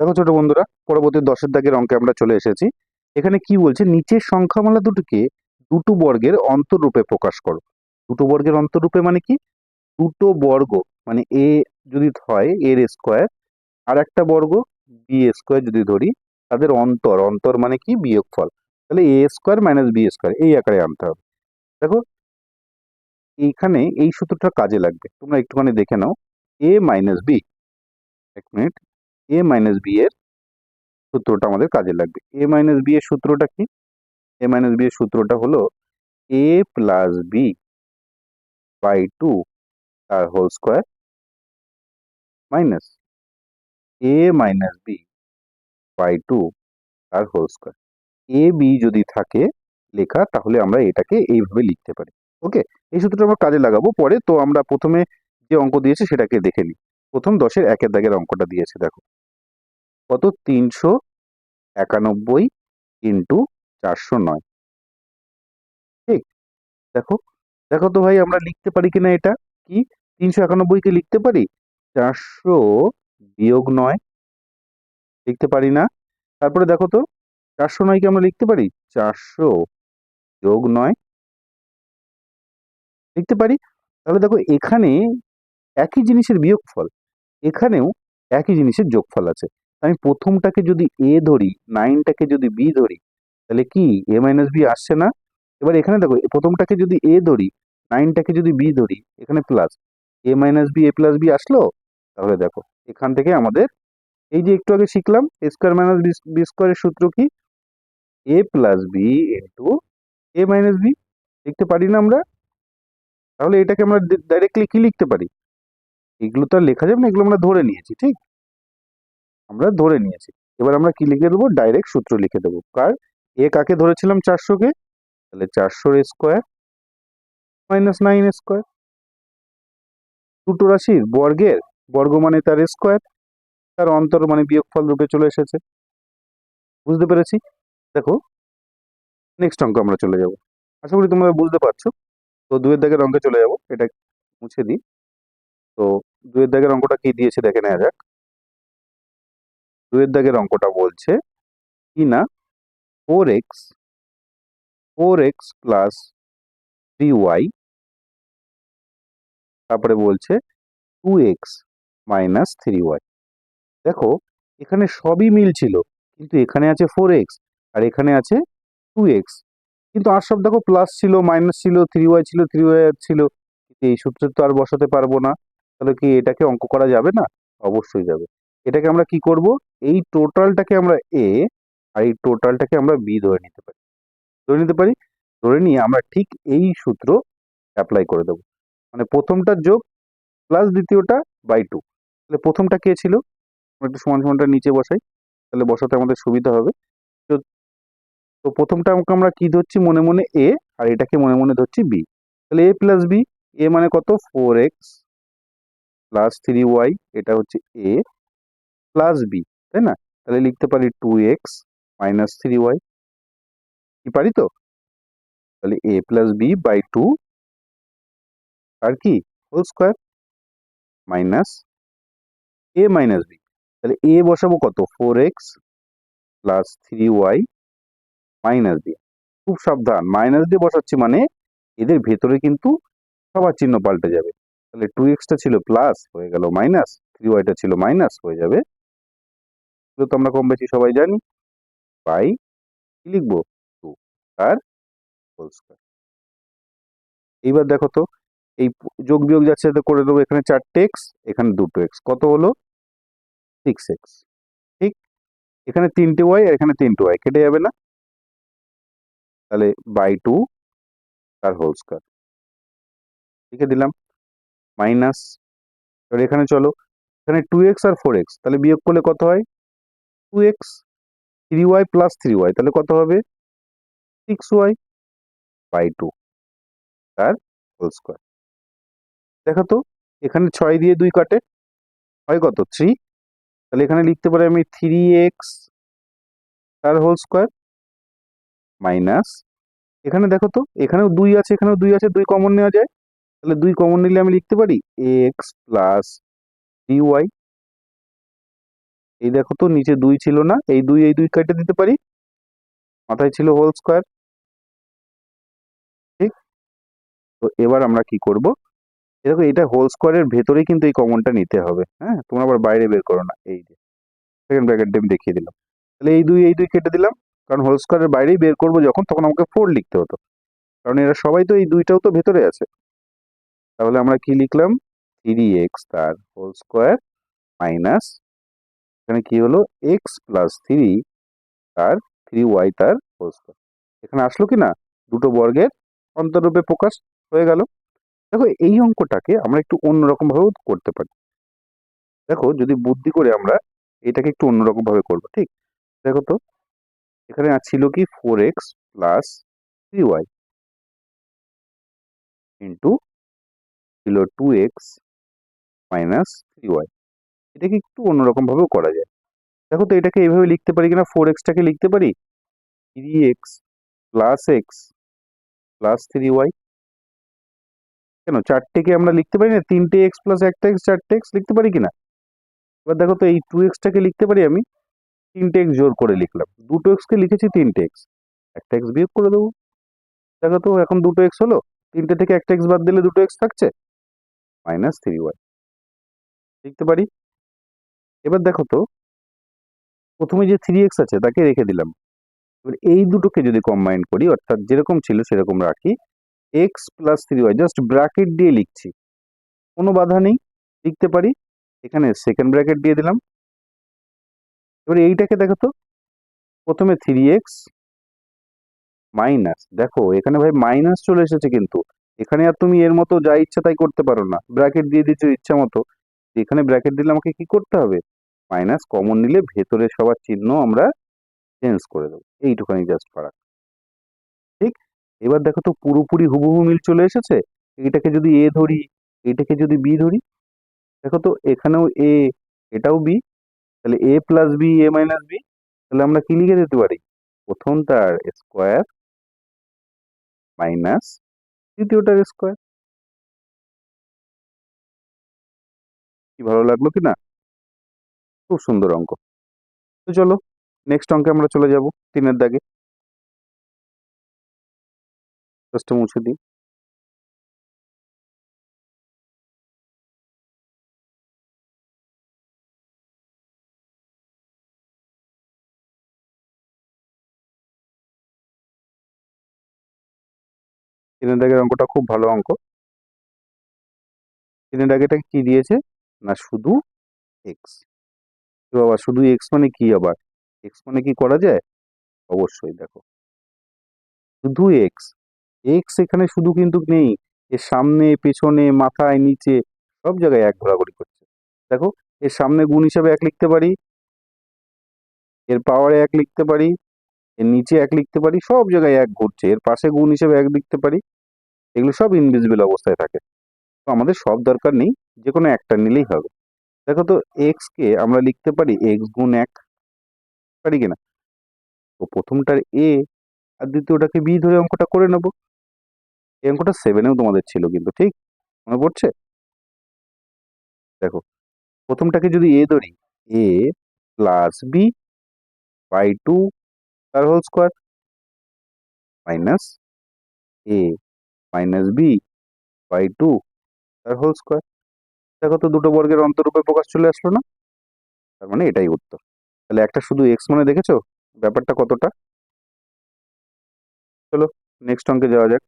দেখো ছোট বন্ধুরা, পরবর্তী দশের দাগের অঙ্কে আমরা চলে এসেছি। এখানে কি বলছে? নিচের সংখ্যামালা দুটোকে দুটো বর্গের অন্তরূপে প্রকাশ করো। দুটো বর্গের অন্তরূপে মানে কি? দুটো বর্গ মানে এ যদি হয় এর স্কোয়ার আর একটা বর্গ বি স্কোয়ার যদি ধরি, তাদের অন্তর অন্তর মানে কি? বিয়োগফল। তাহলে a square minus b square এই আকারে আনতে হবে। দেখো, এইখানে এই সূত্রটা কাজে লাগবে। তোমরা একটুখানি দেখে নাও। এ মাইনাস বি এক মিনিট এ মাইনাস বি এর সূত্রটা আমাদের কাজে লাগবে। এ মাইনাস বি এর সূত্রটা কি? এ মাইনাস বি এর সূত্রটা হলো a plus b by two তার whole square minus a minus b by two তার হোল স্কোয়ার এ বি যদি থাকে লেখা, তাহলে আমরা এটাকে এইভাবে লিখতে পারি। ওকে এই সূত্রটা আমরা কাজে লাগাবো। পরে তো আমরা প্রথমে যে অঙ্ক দিয়েছে, সেটাকে দেখে নিই। প্রথম দশের একের দাগের অঙ্কটা দিয়েছে, দেখো। কত? তিনশো একানব্বই ইন্টু চারশো নয়। ঠিক? দেখো দেখো তো ভাই আমরা লিখতে পারি কিনা এটা? কি? তিনশো একানব্বই একানব্বইকে লিখতে পারি? চারশো বিয়োগ নয়। লিখতে পারি না। তারপরে দেখো তো, চারশো নয় নয়কে আমরা লিখতে পারি? চারশো যোগ নয়। লিখতে পারি? তাহলে দেখো এখানে একই জিনিসের বিয়োগফল, এখানেও একই জিনিসের যোগফল আছে। আমি প্রথমটাকে যদি এ ধরি নাইনটাকে যদি বি ধরি, তাহলে কি? এ মাইনাস বি আসছে না? এবার এখানে দেখো প্রথমটাকে যদি এ ধরি নাইনটাকে যদি বি ধরি, এখানে plus a minus b a plus b আসলো? তাহলে দেখো, এখান থেকে আমাদের, এই যে একটু আগে শিখলাম এ স্কোয়ার মাইনাস বি স্কোয়ারের সূত্র কি? A plus b into a minus b লিখতে পারি না আমরা? তাহলে এটাকে আমরা ডাইরেক্টলি কি লিখতে পারি? এগুলো তো আর লেখা যাবে না, এগুলো আমরা ধরে নিয়েছি, ঠিক? আমরা ধরে নিয়েছি। এবার আমরা কি লিখে দেবো? ডাইরেক্ট সূত্র লিখে দেবো। কার? এ কাকে ধরেছিলাম চারশোকে তাহলে চারশোর স্কোয়ার মাইনাস নাইন স্কোয়ার দুটো রাশির বর্গের বর্গ মানে তার স্কোয়ার তার অন্তর মানে বিয়োগফল রূপে চলে এসেছে। বুঝতে পেরেছি? দেখো নেক্সট অঙ্ক আমরা চলে যাব। আশা করি তোমরা বুঝতে পারছ। তো দুয়ের দাগের অঙ্কে চলে যাব। এটা মুছে দিই। তো দুয়ের দাগের অঙ্কটা কি দিয়েছে দেখে নেওয়া যাক। দুয়ের দাগের অঙ্কটা বলছে কি না? Four x four x plus three y তারপরে বলছে two x minus three y দেখো, এখানে সবই মিল ছিল, কিন্তু এখানে আছে ফোর এক্স আর এখানে আছে টু এক্স কিন্তু আর সব দেখো প্লাস ছিল মাইনাস ছিল থ্রি ওয়াই ছিল থ্রি ওয়াই ছিল। এই সূত্রে তো আর বসাতে পারব না। তাহলে কি এটাকে অঙ্ক করা যাবে না? অবশ্যই যাবে। এটাকে আমরা কি করব? এই টোটালটাকে আমরা এ আর এই টোটালটাকে আমরা বি ধরে নিতে পারি। ধরে নিতে পারি? ধরে নিয়ে আমরা ঠিক এই সূত্র অ্যাপ্লাই করে দেবো। মানে প্রথমটা যোগ প্লাস দ্বিতীয়টা বাই টু তাহলে প্রথমটা কে ছিল? আমরা একটু সমান সমানটা নিচে বসাই, তাহলে বসাতে আমাদের সুবিধা হবে। তো তো প্রথমটা আমরা কি ধরছি? মনে মনে এ আর এটাকে মনে মনে ধরছি বি তাহলে এ প্লাস বি এ মানে কত? Four x plus three y এটা হচ্ছে এ প্লাস বি তাই না? তাহলে লিখতে পারি two x minus three y কি পারি তো? তাহলে a plus b by two আর কি? Whole square minus a minus b তাহলে এ বসাবো কত? Four x plus three y minus দিয়ে খুব সাবধান মাইনাস দিয়ে বসাচ্ছি মানে এদের ভেতরে কিন্তু সবার চিহ্ন পাল্টে যাবে। তাহলে টু এক্সটা ছিল প্লাস হয়ে গেল মাইনাস থ্রি ওয়াইটা ছিল মাইনাস হয়ে যাবে। তো আমরা কম বেশি সবাই জানি। বাই, কি লিখব? টু আর হোল স্কোয়ার এইবার দেখো তো, এই যোগ বিয়োগ যাচ্ছে করে দেবো এখানে চারটে এক্স এখানে দুটো এক্স। কত হলো? Six x. ঠিক? এখানে তিনটে ওয়াই আর এখানে তিনটে ওয়াই। কেটে যাবে না? তাহলে বাই টু আর হোল স্কোয়ার লিখে দিলাম। মাইনাস, এবার এখানে চলো। এখানে টু এক্স আর ফোর এক্স। তাহলে বিয়োগ করলে কত হয়? Two x three y plus three y তাহলে কত হবে? সিক্স ওয়াই বাই টু তার হোল স্কোয়ার দেখো তো, এখানে ছয় দিয়ে দুই কাটে, হয় কত? থ্রি তাহলে এখানে লিখতে পারি আমি থ্রি এক্স তার হোল স্কোয়ার মাইনাস এখানে দেখো তো, এখানেও দুই আছে, এখানেও দুই আছে, দুই কমন নেওয়া যায়। তাহলে দুই কমন নিলে আমি লিখতে পারি এক্স প্লাস ডি ওয়াই এই দেখো তো, নিচে দুই ছিল না, এই দুই এই দুই কেটে দিতে পারি? মাথায় ছিল হোল স্কোয়ার ঠিক? তো এবার আমরা কি করব? দেখো, এটা হোল স্কোয়ারের ভেতরেই কিন্তু এই কমনটা নিতে হবে হ্যাঁ? তোমরা আবার বাইরে বের করো না, এই যে। সেকেন্ড ব্র্যাকেট আমি দেখিয়ে দিলাম। তাহলে এই দুই এই দুই কেটে দিলাম, কারণ হোল স্কোয়ারের বাইরেই বের করব যখন, তখন আমাকে ফোর লিখতে হতো। কারণ এরা সবাই তো এই দুইটাও তো ভেতরে আছে। তাহলে আমরা কি লিখলাম? থ্রি এক্স তার হোল স্কোয়ার মাইনাস এখানে কি হলো? এক্স প্লাস থ্রি তার থ্রি ওয়াই তার হোল এখানে আসলো কি না? দুটো বর্গের অন্তরূপে প্রকাশ হয়ে গেল। দেখো, এই অঙ্কটাকে আমরা একটু অন্যরকম ভাবেও করতে পারি। দেখো, যদি বুদ্ধি করে আমরা এটাকে একটু অন্যরকম ভাবে করব, ঠিক? দেখো তো, এখানে ছিল কি four x plus three y into ছিল two x minus three y এটাকে একটু অন্যরকম ভাবেও করা যায়। দেখো তো এটাকে এইভাবে লিখতে পারি কিনা? ফোর এক্সটাকে লিখতে পারি? Three x plus x plus three y কেন? চারটেকে আমরা লিখতে পারি না? তিনটে এক্স প্লাস একটা এক্স চারটে এক্স লিখতে পারি কিনা? এবার দেখো তো এই টু এক্সটাকে লিখতে পারি আমি। তিনটে এক্স জোর করে লিখলাম। দুটো এক্সকে লিখেছি তিনটে এক্স একটা এক্স বিয়োগ করে দেবো। দেখো তো এখন দুটো এক্স হলো। তিনটে থেকে একটা এক্স বাদ দিলে দুটো এক্স থাকছে? মাইনাস থ্রি ওয়াই লিখতে পারি? এবার দেখো তো, প্রথমে যে থ্রি এক্স আছে তাকে রেখে দিলাম। এবার এই দুটোকে যদি কম্বাইন করি, অর্থাৎ যেরকম ছিল সেরকম রাখি x plus three y just bracket দিয়ে লিখছি। কোনো বাধা নেই, লিখতে পারি। এখানে সেকেন্ড ব্র্যাকেট দিয়ে দিলাম। এবার এইটাকে দেখো তো, প্রথমে থ্রি এক্স মাইনাস দেখো, এখানে ভাই মাইনাস চলে এসেছে কিন্তু। এখানে আর তুমি এর মতো যা ইচ্ছা তাই করতে পারো না। ব্র্যাকেট দিয়ে দিচ্ছ ইচ্ছা মতো। এখানে ব্র্যাকেট দিলে আমাকে কি করতে হবে? মাইনাস কমন নিলে ভেতরে সবার চিহ্ন আমরা চেঞ্জ করে দেবো। এইটুখানি জাস্ট ফারাক ঠিক? এবার দেখো তো পুরোপুরি হুবহু মিল চলে এসেছে। এইটাকে যদি এ ধরি, এইটাকে যদি বি ধরি, দেখো তো এখানেও এ এটাও বি তাহলে a plus b a minus b তাহলে আমরা কি লিখে দিতে পারি? প্রথমটার স্কোয়ার মাইনাস দ্বিতীয়টার স্কোয়ার কি ভালো লাগল কি না খুব সুন্দর অঙ্ক। তো চলো নেক্সট অঙ্কে আমরা চলে যাব তিনের দাগে। জাস্ট মুছে দিই। তিনের দাগের অঙ্কটা খুব ভালো অঙ্ক। তিনের দাগেটা কি দিয়েছে? না শুধু এক্স বাবা শুধু এক্স মানে কি আবার? এক্স মানে কি করা যায়? অবশ্যই দেখো। শুধু এক্স এক্স এখানে শুধু কিন্তু নেই। এর সামনে, পেছনে, মাথায়, নিচে সব জায়গায় এক ঘোরাঘুরি করছে। দেখো, এর সামনে গুণ হিসাবে এক লিখতে পারি। এর পাওয়ারে এক লিখতে পারি। এর নিচে এক লিখতে পারি। সব জায়গায় এক ঘুরছে। এর পাশে গুণ হিসেবে এক লিখতে পারি। এগুলো সব ইনভিজিবল অবস্থায় থাকে। আমাদের সব দরকার নেই যে কোনো একটা নিলেই হবে। দেখো তো এক্স কে আমরা লিখতে পারি এক্স গুণ এক। পারি কিনা? তো প্রথমটার এ আর দ্বিতীয়টাকে বি ধরে অঙ্কটা করে নেব। এই অঙ্কটা সেভেনেও তোমাদের ছিল কিন্তু, ঠিক? মনে পড়ছে? দেখো, প্রথমটাকে যদি এ ধরি a plus b by two তার whole square minus a minus b by two তার হোল স্কোয়ার দেখো তো দুটো বর্গের অন্তরূপে প্রকাশ চলে আসলো না। তার মানে এটাই উত্তর। তাহলে একটা শুধু এক্স মানে দেখেছ? ব্যাপারটা কতটা? চলো নেক্সট অঙ্কে যাওয়া যাক।